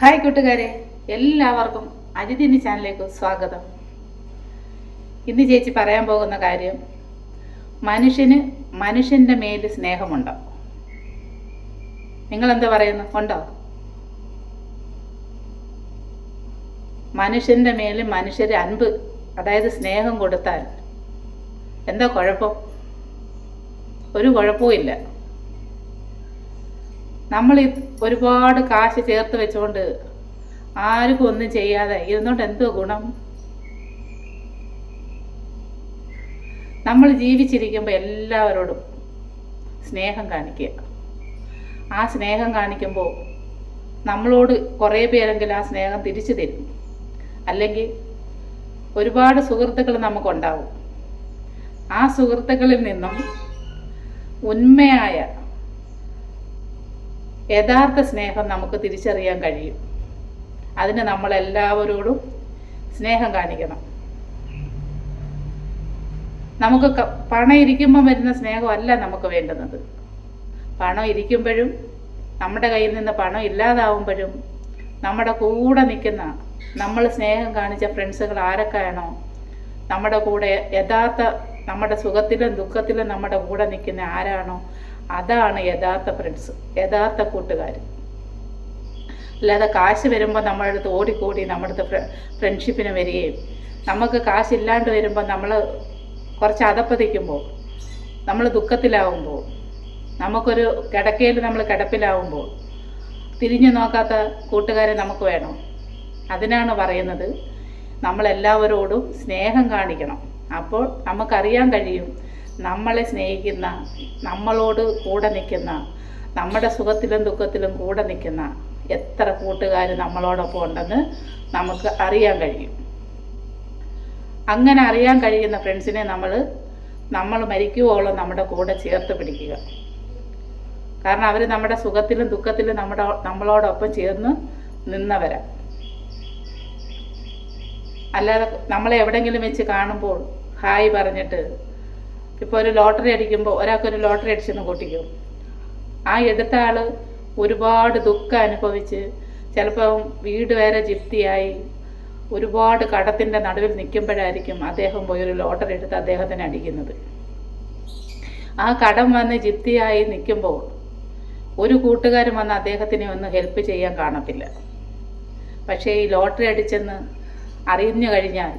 Hi കൂട്ടുകാരെ എല്ലാവർക്കും അജിതിനി ചാനലിലേക്ക് സ്വാഗതം. ഇന്ന് ചേച്ചി പറയാൻ പോകുന്ന കാര്യം മനുഷ്യന് മനുഷ്യന്റെ മേൽ സ്നേഹമുണ്ടോ? നിങ്ങളെന്താ പറയുന്നു? ഉണ്ടോ? മനുഷ്യന്റെ മേൽ മനുഷ്യർ അൻപ് അതായത് സ്നേഹം കൊടുത്താൽ എന്താ കുഴപ്പം? ഒരു കുഴപ്പവും ഇല്ല. നമ്മൾ ഒരുപാട് കാശ് ചേർത്ത് വെച്ചുകൊണ്ട് ആർക്കും ഒന്നും ചെയ്യാതെ ഇരുന്നോണ്ട് എന്തോ ഗുണം? നമ്മൾ ജീവിച്ചിരിക്കുമ്പോൾ എല്ലാവരോടും സ്നേഹം കാണിക്കുക. ആ സ്നേഹം കാണിക്കുമ്പോൾ നമ്മളോട് കുറേ പേരെങ്കിലും ആ സ്നേഹം തിരിച്ചു തരും. അല്ലെങ്കിൽ ഒരുപാട് സുഹൃത്തുക്കൾ നമുക്കുണ്ടാവും. ആ സുഹൃത്തുക്കളിൽ നിന്നും ഉന്മയായ യഥാർത്ഥ സ്നേഹം നമുക്ക് തിരിച്ചറിയാൻ കഴിയും. അതിന് നമ്മളെല്ലാവരോടും സ്നേഹം കാണിക്കണം. നമുക്ക് പണം ഇരിക്കുമ്പോൾ വരുന്ന സ്നേഹമല്ല നമുക്ക് വേണ്ടുന്നത്. പണം ഇരിക്കുമ്പോഴും നമ്മുടെ കയ്യിൽ നിന്ന് പണം ഇല്ലാതാവുമ്പോഴും നമ്മുടെ കൂടെ നിൽക്കുന്ന നമ്മൾ സ്നേഹം കാണിച്ച ഫ്രണ്ട്സുകൾ ആരൊക്കെയാണോ നമ്മുടെ കൂടെ യഥാർത്ഥ നമ്മുടെ സുഖത്തിലും ദുഃഖത്തിലും നമ്മുടെ കൂടെ നിൽക്കുന്ന ആരാണോ അതാണ് യഥാർത്ഥ ഫ്രണ്ട്സ് യഥാർത്ഥ കൂട്ടുകാർ അല്ലാതെ കാശ് വരുമ്പോൾ നമ്മളുടെ അടുത്ത് ഓടിക്കൂടി നമ്മുടെ അടുത്ത് ഫ്ര- ഫ്രണ്ട്ഷിപ്പിന് വരികയും നമുക്ക് കാശില്ലാണ്ട് വരുമ്പോൾ നമ്മൾ കുറച്ച് അതപ്പതിക്കുമ്പോൾ നമ്മൾ ദുഃഖത്തിലാവുമ്പോൾ നമുക്കൊരു കിടക്കയിൽ നമ്മൾ കിടപ്പിലാവുമ്പോൾ തിരിഞ്ഞു നോക്കാത്ത കൂട്ടുകാരെ നമുക്ക് വേണം. അതിനാണ് പറയുന്നത് നമ്മളെല്ലാവരോടും സ്നേഹം കാണിക്കണം. അപ്പോൾ നമുക്കറിയാൻ കഴിയും നമ്മളെ സ്നേഹിക്കുന്ന നമ്മളോട് കൂടെ നിൽക്കുന്ന നമ്മുടെ സുഖത്തിലും ദുഃഖത്തിലും കൂടെ നിൽക്കുന്ന എത്ര കൂട്ടുകാർ നമ്മളോടൊപ്പം ഉണ്ടെന്ന് നമുക്ക് അറിയാൻ കഴിയും. അങ്ങനെ അറിയാൻ കഴിയുന്ന ഫ്രണ്ട്സിനെ നമ്മൾ നമ്മൾ മരിക്കുവോളം നമ്മുടെ കൂടെ ചേർത്ത് പിടിക്കുക. കാരണം അവർ നമ്മുടെ സുഖത്തിലും ദുഃഖത്തിലും നമ്മുടെ നമ്മളോടൊപ്പം ചേർന്ന് നിന്നവരാ. അല്ലാതെ നമ്മളെ എവിടെയെങ്കിലും വെച്ച് കാണുമ്പോൾ ഹായ് പറഞ്ഞിട്ട് ഇപ്പോൾ ഒരു ലോട്ടറി അടിക്കുമ്പോൾ ഒരാൾക്കൊരു ലോട്ടറി അടിച്ചെന്ന് കൂട്ടിക്കും. ആ എടുത്ത ആൾ ഒരുപാട് ദുഃഖം അനുഭവിച്ച് ചിലപ്പോൾ വീട് വരെ ജിപ്തിയായി. ഒരുപാട് കടത്തിന്റെ നടുവിൽ നിൽക്കുമ്പോഴായിരിക്കും അദ്ദേഹം പോയി ഒരു ലോട്ടറി എടുത്ത് അദ്ദേഹത്തിന് അടിക്കുന്നത്. ആ കടം വന്ന് ജിപ്തിയായി നിൽക്കുമ്പോൾ ഒരു കൂട്ടുകാരും വന്ന് അദ്ദേഹത്തിനെ ഒന്ന് ഹെൽപ്പ് ചെയ്യാൻ കാണത്തില്ല. പക്ഷേ ഈ ലോട്ടറി അടിച്ചെന്ന് അറിഞ്ഞു കഴിഞ്ഞാൽ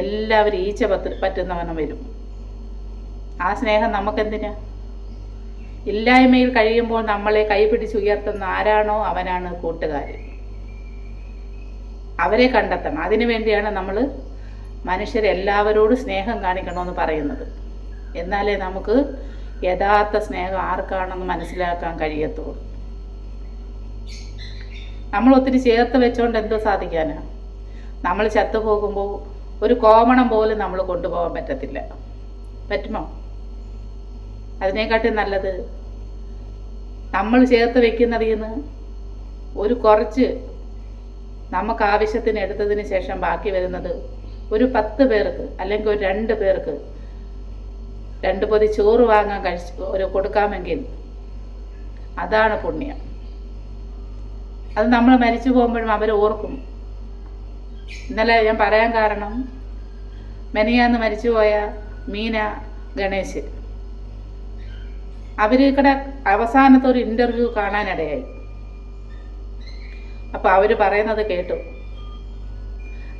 എല്ലാവരും ഈച്ച പത്ത് പറ്റുന്നവനും വരും. ആ സ്നേഹം നമുക്കെന്തിനാ? ഇല്ലായ്മയിൽ കഴിയുമ്പോൾ നമ്മളെ കൈപിടിച്ചുയർത്തുന്ന ആരാണോ അവനാണ് കൂട്ടുകാരൻ. അവരെ കണ്ടെത്തണം. അതിനു വേണ്ടിയാണ് നമ്മൾ മനുഷ്യരെല്ലാവരോടും സ്നേഹം കാണിക്കണമെന്ന് പറയുന്നത്. എന്നാലേ നമുക്ക് യഥാർത്ഥ സ്നേഹം ആർക്കാണെന്ന് മനസ്സിലാക്കാൻ കഴിയത്തുള്ളൂ. നമ്മൾ ഒത്തിരി ചേർത്ത് വെച്ചുകൊണ്ട് എന്തോ സാധിക്കാനാ? നമ്മൾ ചത്തുപോകുമ്പോൾ ഒരു കോമണം പോലും നമ്മൾ കൊണ്ടുപോകാൻ പറ്റത്തില്ല. പറ്റുമോ? അതിനെക്കാട്ടി നല്ലത് നമ്മൾ ചേർത്ത് വെക്കുന്നതിൽ നിന്ന് ഒരു കുറച്ച് നമുക്ക് ആവശ്യത്തിന് എടുത്തതിന് ശേഷം ബാക്കി വരുന്നത് ഒരു പത്ത് പേർക്ക് അല്ലെങ്കിൽ ഒരു രണ്ട് പേർക്ക് രണ്ട് പൊതി ചോറ് വാങ്ങാൻ കഴിച്ച് ഒരു കൊടുക്കാമെങ്കിൽ അതാണ് പുണ്യം. അത് നമ്മൾ മരിച്ചു പോകുമ്പോഴും അവർ ഓർക്കും. ഇന്നലെ ഞാൻ പറയാൻ കാരണം മെനിയാന്ന് മരിച്ചുപോയ മീന ഗണേശ് അവരിക്കടെ അവസാനത്തെ ഒരു ഇന്റർവ്യൂ കാണാനിടയായി. അപ്പോൾ അവർ പറയുന്നത് കേട്ടു.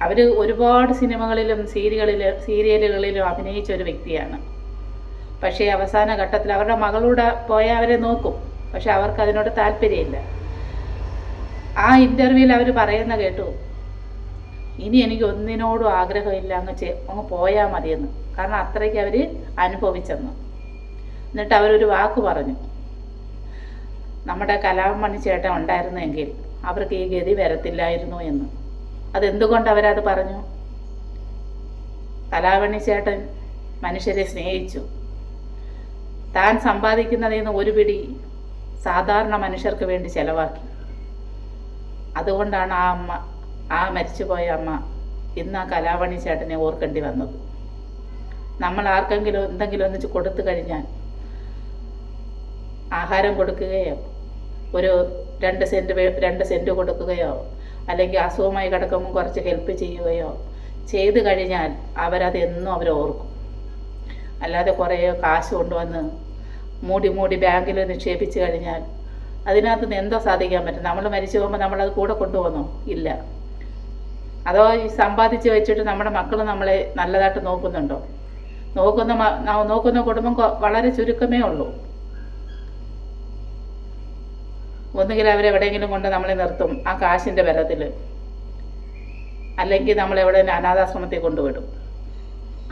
അവർ ഒരുപാട് സിനിമകളിലും സീരിയലിലും സീരിയലുകളിലും അഭിനയിച്ച ഒരു വ്യക്തിയാണ്. പക്ഷേ അവസാന ഘട്ടത്തിൽ അവരുടെ മകളൂടെ പോയാൽ അവരെ നോക്കും. പക്ഷെ അവർക്ക് അതിനോട് താല്പര്യമില്ല. ആ ഇന്റർവ്യൂവിൽ അവർ പറയുന്ന കേട്ടു ഇനി എനിക്ക് ഒന്നിനോടും ആഗ്രഹമില്ല. അങ്ങ് ചെ അങ്ങ് പോയാൽ മതിയെന്ന്. കാരണം അത്രയ്ക്ക് അവർ അനുഭവിച്ചെന്ന്. എന്നിട്ട് അവരൊരു വാക്ക് പറഞ്ഞു. നമ്മുടെ കലാമണി ചേട്ടൻ ഉണ്ടായിരുന്നെങ്കിൽ അവർക്ക് ഈ ഗതി വരത്തില്ലായിരുന്നു എന്ന്. അതെന്തുകൊണ്ട് അവരത് പറഞ്ഞു? കലാമണി ചേട്ടൻ മനുഷ്യരെ സ്നേഹിച്ചു. താൻ സമ്പാദിക്കുന്നതിൽ നിന്ന് ഒരു പിടി സാധാരണ മനുഷ്യർക്ക് വേണ്ടി ചെലവാക്കി. അതുകൊണ്ടാണ് ആ അമ്മ ആ മരിച്ചുപോയ അമ്മ ഇന്ന് ആ കലാവണി ചേട്ടനെ ഓർക്കേണ്ടി വന്നത്. നമ്മൾ ആർക്കെങ്കിലും എന്തെങ്കിലും ഒന്നിച്ച് കൊടുത്തു കഴിഞ്ഞാൽ ആഹാരം കൊടുക്കുകയോ ഒരു രണ്ട് സെന്റ് രണ്ട് സെന്റ് കൊടുക്കുകയോ അല്ലെങ്കിൽ അസുഖമായി കിടക്കുമ്പോൾ കുറച്ച് ഹെൽപ്പ് ചെയ്യുകയോ ചെയ്തു കഴിഞ്ഞാൽ അവരതെന്നും അവർ ഓർക്കും. അല്ലാതെ കുറേ കാശ് കൊണ്ടുവന്ന് മൂടി മൂടി ബാങ്കിൽ നിക്ഷേപിച്ച് കഴിഞ്ഞാൽ അതിനകത്ത് നിന്ന് എന്തോ സാധിക്കാൻ പറ്റും. നമ്മൾ മരിച്ചു പോകുമ്പോൾ നമ്മളത് കൂടെ കൊണ്ടുപോകുന്നു? ഇല്ല. അതോ ഈ സമ്പാദിച്ച് വെച്ചിട്ട് നമ്മുടെ മക്കൾ നമ്മളെ നല്ലതായിട്ട് നോക്കുന്നുണ്ടോ? നോക്കുന്ന നോക്കുന്ന കുടുംബം വളരെ ചുരുക്കമേ ഉള്ളൂ. ഒന്നുകിൽ അവരെവിടെയെങ്കിലും കൊണ്ട് നമ്മളെ നിർത്തും ആ കാശിന്റെ ബലത്തിൽ അല്ലെങ്കിൽ നമ്മളെവിടെ അനാഥാശ്രമത്തിൽ കൊണ്ടുവിടും.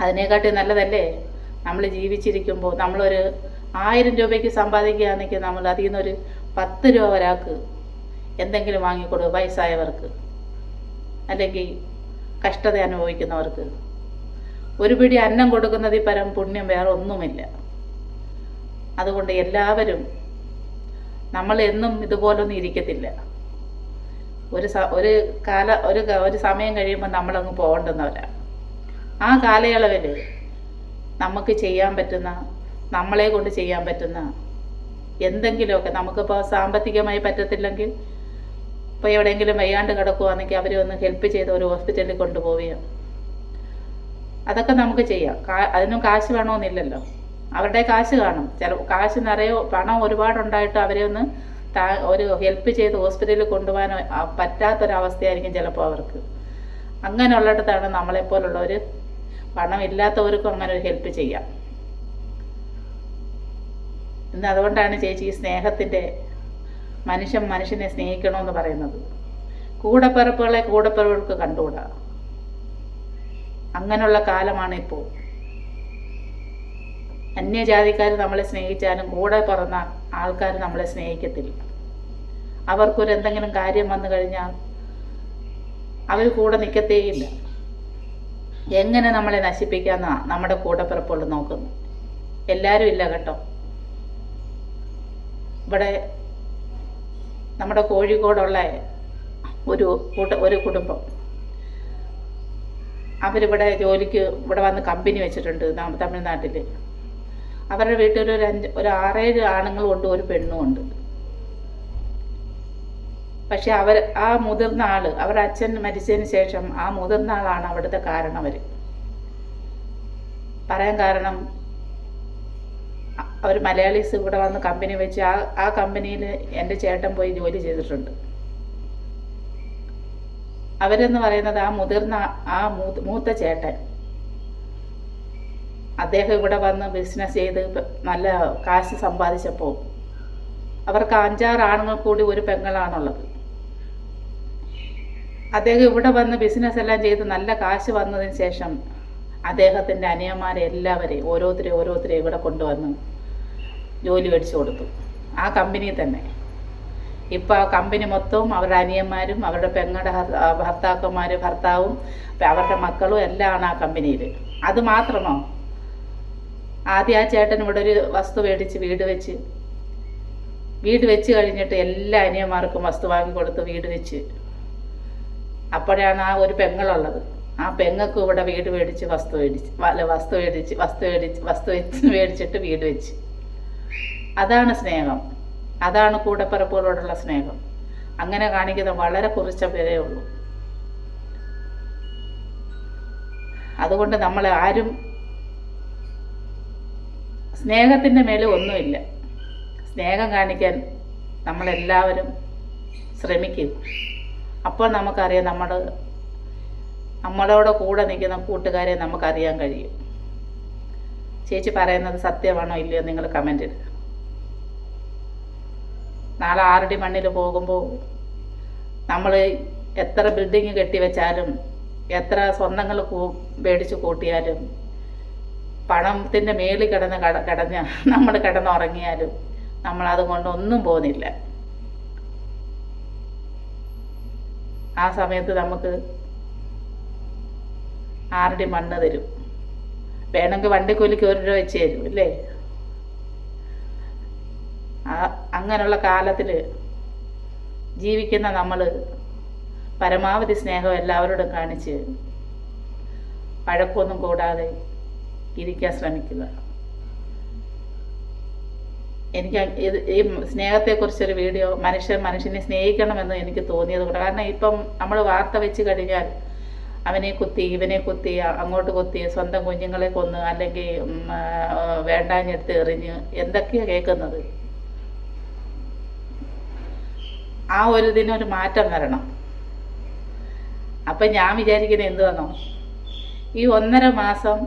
അതിനെക്കാട്ടി നല്ലതല്ലേ? നമ്മൾ ജീവിച്ചിരിക്കുമ്പോൾ നമ്മളൊരു ആയിരം രൂപയ്ക്ക് സമ്പാദിക്കുകയാണെങ്കിൽ നമ്മൾ അതിൽ നിന്നൊരു പത്ത് രൂപ ഒരാൾക്ക് എന്തെങ്കിലും വാങ്ങിക്കൊടുക്കും വയസ്സായവർക്ക്. അല്ലെങ്കിൽ കഷ്ടത അനുഭവിക്കുന്നവർക്ക്. ഒരു പിടി അന്നം കൊടുക്കുന്നതിൽ പരം പുണ്യം വേറെ ഒന്നുമില്ല അതുകൊണ്ട് എല്ലാവരും നമ്മൾ എന്നും ഇതുപോലൊന്നും ഇരിക്കത്തില്ല. ഒരു ഒരു കാല ഒരു ഒരു സമയം കഴിയുമ്പോൾ നമ്മളങ്ങ് പോകേണ്ടുന്നവരാണ് ആ കാലയളവിൽ നമുക്ക് ചെയ്യാൻ പറ്റുന്ന നമ്മളെ കൊണ്ട് ചെയ്യാൻ പറ്റുന്ന എന്തെങ്കിലുമൊക്കെ നമുക്കിപ്പോൾ സാമ്പത്തികമായി പറ്റത്തില്ലെങ്കിൽ ഇപ്പോൾ എവിടെയെങ്കിലും വയ്യാണ്ട് കിടക്കുവാണെങ്കിൽ അവരെ ഒന്ന് ഹെൽപ്പ് ചെയ്ത് ഒരു ഹോസ്പിറ്റലിൽ കൊണ്ടുപോവുകയോ അതൊക്കെ നമുക്ക് ചെയ്യാം. അതിനും കാശ് വേണമെന്നില്ലല്ലോ അവരുടെ കാശ് കാണും. ചില കാശ് നിറയെ പണം ഒരുപാടുണ്ടായിട്ട് അവരെ ഒന്ന് താ ഒരു ഹെൽപ്പ് ചെയ്ത് ഹോസ്പിറ്റലിൽ കൊണ്ടുപോകാൻ പറ്റാത്തൊരവസ്ഥയായിരിക്കും ചിലപ്പോൾ അവർക്ക്. അങ്ങനെയുള്ളിടത്താണ് നമ്മളെപ്പോലുള്ളവർ പണമില്ലാത്തവർക്കും അങ്ങനെ ഒരു ഹെൽപ്പ് ചെയ്യാം. ഇന്ന് അതുകൊണ്ടാണ് ചേച്ചി ഈ സ്നേഹത്തിന്റെ മനുഷ്യൻ മനുഷ്യനെ സ്നേഹിക്കണമെന്ന് പറയുന്നത്. കൂടപ്പിറപ്പുകളെ കൂടപ്പിറപ്പുകൾക്ക് കണ്ടുകൂടാ? അങ്ങനെയുള്ള കാലമാണ് ഇപ്പോൾ. അന്യജാതിക്കാർ നമ്മളെ സ്നേഹിച്ചാലും കൂടെ പിറന്ന ആൾക്കാർ നമ്മളെ സ്നേഹിക്കത്തില്ല. അവർക്കൊരു എന്തെങ്കിലും കാര്യം വന്നു കഴിഞ്ഞാൽ അവർ കൂടെ നിൽക്കത്തേയില്ല എങ്ങനെ നമ്മളെ നശിപ്പിക്കാന്നാ നമ്മുടെ കൂടെ കൂടപ്പിറപ്പുകൾ നോക്കുന്നു എല്ലാവരും ഇല്ല കേട്ടോ. ഇവിടെ നമ്മുടെ കോഴിക്കോടുള്ള ഒരു കൂട്ട ഒരു കുടുംബം. അവരിവിടെ ജോലിക്ക് ഇവിടെ വന്ന് കമ്പനി വെച്ചിട്ടുണ്ട് തമിഴ്നാട്ടിൽ അവരുടെ വീട്ടിൽ ഒരു അഞ്ച് ഒരു ആറേഴ് ആണുങ്ങളും ഉണ്ട് ഒരു പെണ്ണും ഉണ്ട്. പക്ഷെ അവർ ആ മുതിർന്ന ആൾ അവരുടെ അച്ഛൻ മരിച്ചതിന് ശേഷം ആ മുതിർന്ന ആളാണ് അവിടുത്തെ അവർ പറയാൻ കാരണം അവർ മലയാളീസ് ഇവിടെ വന്ന് കമ്പനി വെച്ച് ആ ആ കമ്പനിയിൽ എന്റെ ചേട്ടൻ പോയി ജോലി ചെയ്തിട്ടുണ്ട്. അവരെന്ന് പറയുന്നത് ആ മുതിർന്ന ആ മൂത്ത ചേട്ടൻ. അദ്ദേഹം ഇവിടെ വന്ന് ബിസിനസ് ചെയ്ത് നല്ല കാശ് സമ്പാദിച്ചപ്പോൾ അവർക്ക് അഞ്ചാറ് ആണുങ്ങൾ കൂടി ഒരു പെങ്ങളാണുള്ളത്. അദ്ദേഹം ഇവിടെ വന്ന് ബിസിനസ് എല്ലാം ചെയ്ത് നല്ല കാശ് വന്നതിന് ശേഷം അദ്ദേഹത്തിന്റെ അനിയന്മാരെ എല്ലാവരെയും ഓരോരുത്തരെ ഓരോരുത്തരെ ഇവിടെ കൊണ്ടുവന്ന് ജോലി മേടിച്ചു കൊടുത്തു. ആ കമ്പനി തന്നെ. ഇപ്പോൾ ആ കമ്പനി മൊത്തവും അവരുടെ അനിയന്മാരും അവരുടെ പെങ്ങളുടെ ഭർത്താക്കന്മാർ ഭർത്താവും അവരുടെ മക്കളും എല്ലാമാണ് ആ കമ്പനിയിൽ അത് മാത്രമോ? ആദ്യം ആ ചേട്ടൻ ഇവിടെ ഒരു വസ്തു മേടിച്ച് വീട് വെച്ച്. വീട് വെച്ച് കഴിഞ്ഞിട്ട് എല്ലാ അനിയന്മാർക്കും വസ്തു വാങ്ങി കൊടുത്ത് വീട് വെച്ച്. അപ്പോഴാണ് ആ ഒരു പെങ്ങളുള്ളത്. ആ പെങ്ങൾക്കും ഇവിടെ വീട് മേടിച്ച് വസ്തു മേടിച്ച് അല്ല വസ്തു മേടിച്ച് വസ്തു മേടിച്ച് വസ്തു വെച്ച് മേടിച്ചിട്ട് വീട് വെച്ച്. അതാണ് സ്നേഹം. അതാണ് കൂടപ്പിറപ്പുകളോടുള്ള സ്നേഹം. അങ്ങനെ കാണിക്കുന്ന വളരെ കുറച്ച പേരേ ഉള്ളൂ. അതുകൊണ്ട് നമ്മൾ ആരും സ്നേഹത്തിന്റെ മേലെ ഒന്നുമില്ല. സ്നേഹം കാണിക്കാൻ നമ്മളെല്ലാവരും ശ്രമിക്കും. അപ്പോൾ നമുക്കറിയാം നമ്മുടെ നമ്മളോട് കൂടെ നിൽക്കുന്ന കൂട്ടുകാരെ നമുക്കറിയാൻ കഴിയും. ചേച്ചി പറയുന്നത് സത്യമാണോ ഇല്ലയോ നിങ്ങൾ കമന്റ് ഇടുക. നാളെ ആറടി മണ്ണിൽ പോകുമ്പോൾ നമ്മൾ എത്ര ബിൽഡിങ് കെട്ടിവെച്ചാലും എത്ര സ്വർണങ്ങൾ മേടിച്ച് കൂട്ടിയാലും പണത്തിന്റെ മേളിൽ കിടന്ന് കട കിടഞ്ഞ നമ്മൾ കിടന്നുറങ്ങിയാലും നമ്മൾ അതുകൊണ്ട് ഒന്നും പോകുന്നില്ല. ആ സമയത്ത് നമുക്ക് ആരുടെ മണ്ണ് തരും. വേണമെങ്കിൽ വണ്ടിക്കൂലിക്ക് ഒരു രൂപ വെച്ച് തരും അല്ലേ അങ്ങനെയുള്ള കാലത്തിൽ ജീവിക്കുന്ന നമ്മൾ പരമാവധി സ്നേഹം എല്ലാവരോടും കാണിച്ച് വഴക്കൊന്നും കൂടാതെ ഇരിക്കാൻ ശ്രമിക്കുക എനിക്ക് ഈ സ്നേഹത്തെക്കുറിച്ചൊരു വീഡിയോ മനുഷ്യൻ മനുഷ്യനെ സ്നേഹിക്കണമെന്ന് എനിക്ക് തോന്നിയത് കൊണ്ട്. കാരണം ഇപ്പം നമ്മൾ വാർത്ത വെച്ച് കഴിഞ്ഞാൽ അവനെ കുത്തി ഇവനെ കുത്തി അങ്ങോട്ട് കുത്തി സ്വന്തം കുഞ്ഞുങ്ങളെ കൊന്ന് അല്ലെങ്കിൽ വേണ്ടാഞ്ഞെടുത്ത് എറിഞ്ഞ് എന്തൊക്കെയാണ് കേൾക്കുന്നത്? ആ ഒരു ഇതിനൊരു മാറ്റം വരണം. അപ്പം ഞാൻ വിചാരിക്കുന്നത് എന്തുവാണോ ഈ ഒന്നര മാസം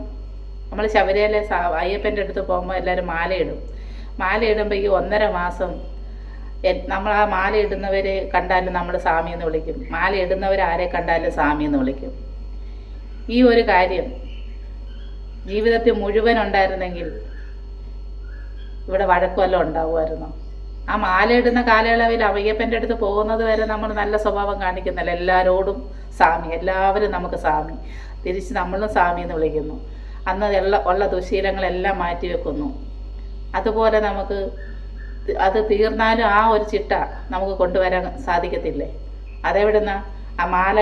നമ്മൾ ശബരിമല അയ്യപ്പന്റെ അടുത്ത് പോകുമ്പോൾ എല്ലാവരും മാലയിടും. മാലയിടുമ്പോൾ ഈ ഒന്നര മാസം നമ്മൾ ആ മാല ഇടുന്നവരെ കണ്ടാലും നമ്മൾ സ്വാമി എന്ന് വിളിക്കും. മാല ആരെ കണ്ടാലും സ്വാമി എന്ന് വിളിക്കും. ഈ ഒരു കാര്യം ജീവിതത്തിൽ മുഴുവൻ ഉണ്ടായിരുന്നെങ്കിൽ ഇവിടെ വഴക്കുമല്ലോ ഉണ്ടാവുമായിരുന്നു. ആ മാലയിടുന്ന കാലയളവിൽ അവയ്യപ്പന്റെ അടുത്ത് പോകുന്നത് വരെ നമ്മൾ നല്ല സ്വഭാവം കാണിക്കുന്നില്ല. എല്ലാവരോടും സ്വാമി എല്ലാവരും നമുക്ക് സ്വാമി. തിരിച്ച് നമ്മളും സ്വാമി എന്ന് വിളിക്കുന്നു. അന്ന് ഉള്ള ദുശീലങ്ങളെല്ലാം മാറ്റി വെക്കുന്നു. അതുപോലെ നമുക്ക് അത് തീർന്നാലും ആ ഒരു ചിട്ട നമുക്ക് കൊണ്ടുവരാൻ സാധിക്കത്തില്ലേ? അതെവിടുന്ന? ആ മാല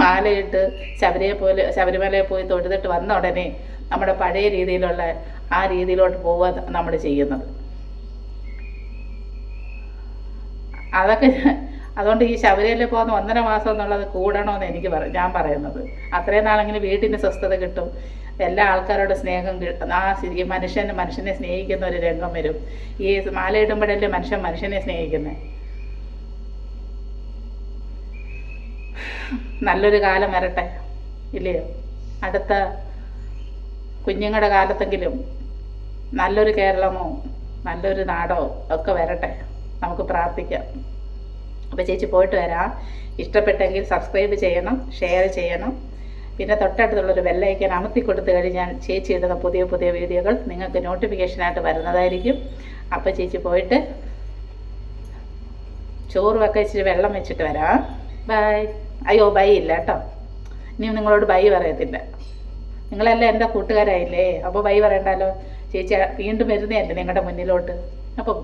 മാലയിട്ട് ശബരിയെ പോലെ ശബരിമലയെ പോയി തൊഴുതിട്ട് വന്ന ഉടനെ നമ്മുടെ പഴയ രീതിയിലുള്ള ആ രീതിയിലോട്ട് പോവുക നമ്മൾ ചെയ്യുന്നത്. അതൊക്കെ അതുകൊണ്ട് ഈ ശബരിയിൽ പോകുന്ന ഒന്നര മാസം എന്നുള്ളത് കൂടണമെന്ന് എനിക്ക് പറ ഞാൻ പറയുന്നത്. അത്രയും നാളെങ്കിലും വീട്ടിന് സ്വസ്ഥത കിട്ടും. എല്ലാ ആൾക്കാരോടും സ്നേഹം കിട്ടും ആ മനുഷ്യൻ മനുഷ്യനെ സ്നേഹിക്കുന്ന ഒരു രംഗം വരും. ഈ മാലയിടുമ്പോഴല്ലേ മനുഷ്യൻ മനുഷ്യനെ സ്നേഹിക്കുന്നത് നല്ലൊരു കാലം വരട്ടെ ഇല്ലയോ? അടുത്ത കുഞ്ഞുങ്ങളുടെ കാലത്തെങ്കിലും നല്ലൊരു കേരളമോ നല്ലൊരു നാടോ ഒക്കെ വരട്ടെ. നമുക്ക് പ്രാർത്ഥിക്കാം. അപ്പോൾ ചേച്ചി പോയിട്ട് വരാം. ഇഷ്ടപ്പെട്ടെങ്കിൽ സബ്സ്ക്രൈബ് ചെയ്യണം ഷെയർ ചെയ്യണം. പിന്നെ തൊട്ടടുത്തുള്ളൊരു ബെല്ലൈക്കൻ അമർത്തി കൊടുത്തു കഴിഞ്ഞാൽ ചേച്ചി ഇടുന്ന പുതിയ പുതിയ വീഡിയോകൾ നിങ്ങൾക്ക് നോട്ടിഫിക്കേഷനായിട്ട് വരുന്നതായിരിക്കും. അപ്പോൾ ചേച്ചി പോയിട്ട് ചോറ് വെക്കാൻ ഇച്ചിരി വെള്ളം വെച്ചിട്ട് വരാം. ബൈ. അയ്യോ ബൈ ഇല്ല കേട്ടോ. ഇനി നിങ്ങളോട് ബൈ പറയത്തില്ല. നിങ്ങളെല്ലാം എന്റെ കൂട്ടുകാരായില്ലേ? അപ്പോൾ ബൈ പറയണ്ടല്ലോ ചേച്ചി വീണ്ടും വരുന്നതല്ലേ നിങ്ങളുടെ മുന്നിലോട്ട്? അപ്പം